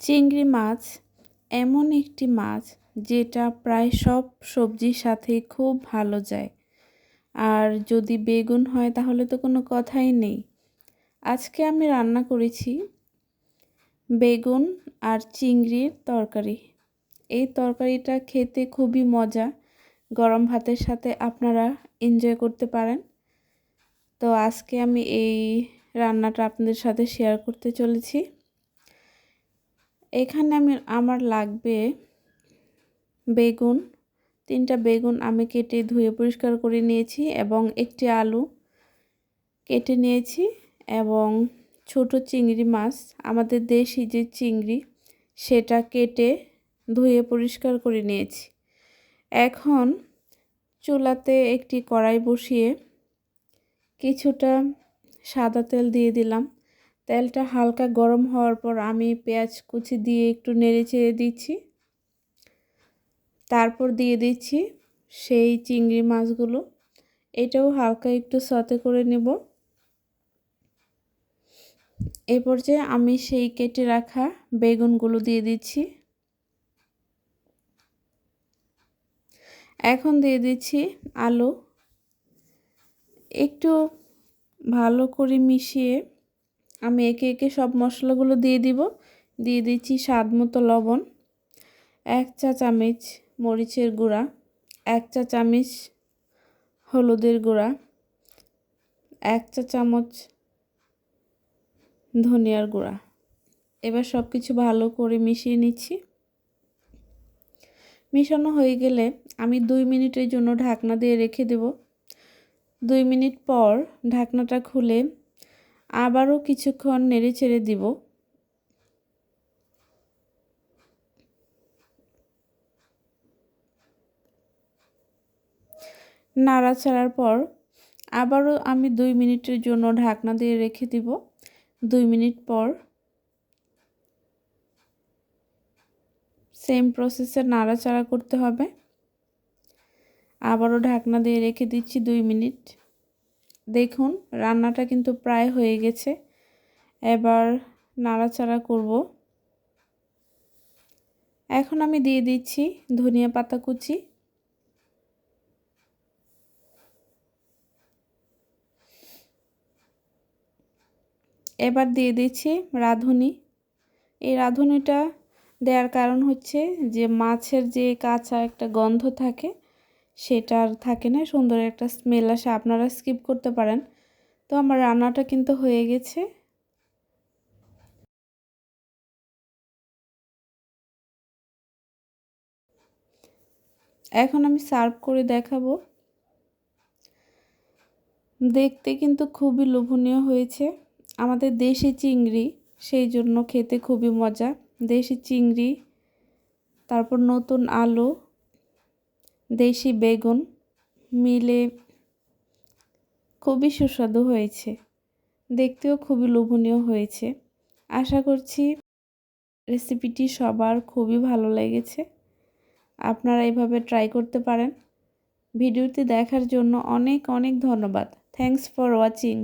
চিংড়ি মাছ এমন একটি মাছ যেটা প্রায় সব সবজির সাথে খুব ভালো যায়। আর যদি বেগুন হয় তাহলে তো কোনো কথাই নেই। আজকে আমি রান্না করেছি বেগুন আর চিংড়ির তরকারি। এই তরকারিটা খেতে খুবই মজা। গরম ভাতের সাথে আপনারা এনজয় করতে পারেন। তো আজকে আমি এই রান্নাটা আপনাদের সাথে শেয়ার করতে চলেছি। এখানে আমি, আমার লাগবে বেগুন। তিনটা বেগুন আমি কেটে ধুয়ে পরিষ্কার করে নিয়েছি এবং একটি আলু কেটে নিয়েছি এবং ছোট চিংড়ি মাছ। আমাদের দেশি যে চিংড়ি, সেটা কেটে ধুয়ে পরিষ্কার করে নিয়েছি। এখন চুলাতে একটি কড়াই বসিয়ে কিছুটা সাদা তেল দিয়ে দিলাম। তেলটা হালকা গরম হওয়ার পর আমি পেঁয়াজ কুচি দিয়ে একটু নেড়ে চেড়ে দিচ্ছি। তারপর দিয়ে দিচ্ছি সেই চিংড়ি মাছগুলো। এটাও হালকা একটু সতে করে নেব। এ পর্যায়ে আমি সেই কেটে রাখা বেগুনগুলো দিয়ে দিচ্ছি। এখন দিয়ে দিচ্ছি আলু। একটু ভালো করে মিশিয়ে আমি একে একে সব মশলাগুলো দিয়ে দিব। দিয়ে দিচ্ছি স্বাদ মতো লবণ, এক চা চামচ মরিচের গুঁড়া, এক চা চামচ হলুদের গুঁড়া, এক চা চামচ ধনিয়ার গুঁড়া। এবার সব কিছু ভালো করে মিশিয়ে নিচ্ছি। মিশানো হয়ে গেলে আমি দুই মিনিটের জন্য ঢাকনা দিয়ে রেখে দেব। দুই মিনিট পর ঢাকনাটা খুলে আবারও কিছুক্ষণ নেড়ে ছেড়ে দিব। নাড়াচাড়ার পর আবারও আমি দুই মিনিটের জন্য ঢাকনা দিয়ে রেখে দিব। দুই মিনিট পর সেম প্রসেসে নাড়াচাড়া করতে হবে। আবারও ঢাকনা দিয়ে রেখে দিচ্ছি দুই মিনিট। দেখুন, রান্নাটা কিন্তু প্রায় হয়ে গেছে। এবার নাড়াচাড়া করব। এখন আমি দিয়ে দিচ্ছি ধনিয়া পাতা কুচি। এবার দিয়ে দিচ্ছি রাঁধুনি। এই রাঁধুনিটা দেওয়ার কারণ হচ্ছে যে মাছের যে কাঁচা একটা গন্ধ থাকে সেটা আর থাকে না, সুন্দর একটা স্মেল আসে। আপনারা স্কিপ করতে পারেন। তো আমার রান্নাটা কিন্তু হয়ে গেছে। এখন আমি সার্ভ করে দেখাবো। দেখতে কিন্তু খুবই লোভনীয় হয়েছে। আমাদের দেশি চিংড়ি, সেই জন্য খেতে খুবই মজা। দেশি চিংড়ি, তারপর নতুন আলু। দেশি বেগুন মিলে খুবই সুস্বাদু হয়েছে। দেখতেও খুবই লোভনীয় হয়েছে। আশা করছি রেসিপিটি সবার খুবই ভালো লেগেছে। আপনারা এভাবে ট্রাই করতে পারেন। ভিডিওটি দেখার জন্য অনেক অনেক ধন্যবাদ। Thanks for watching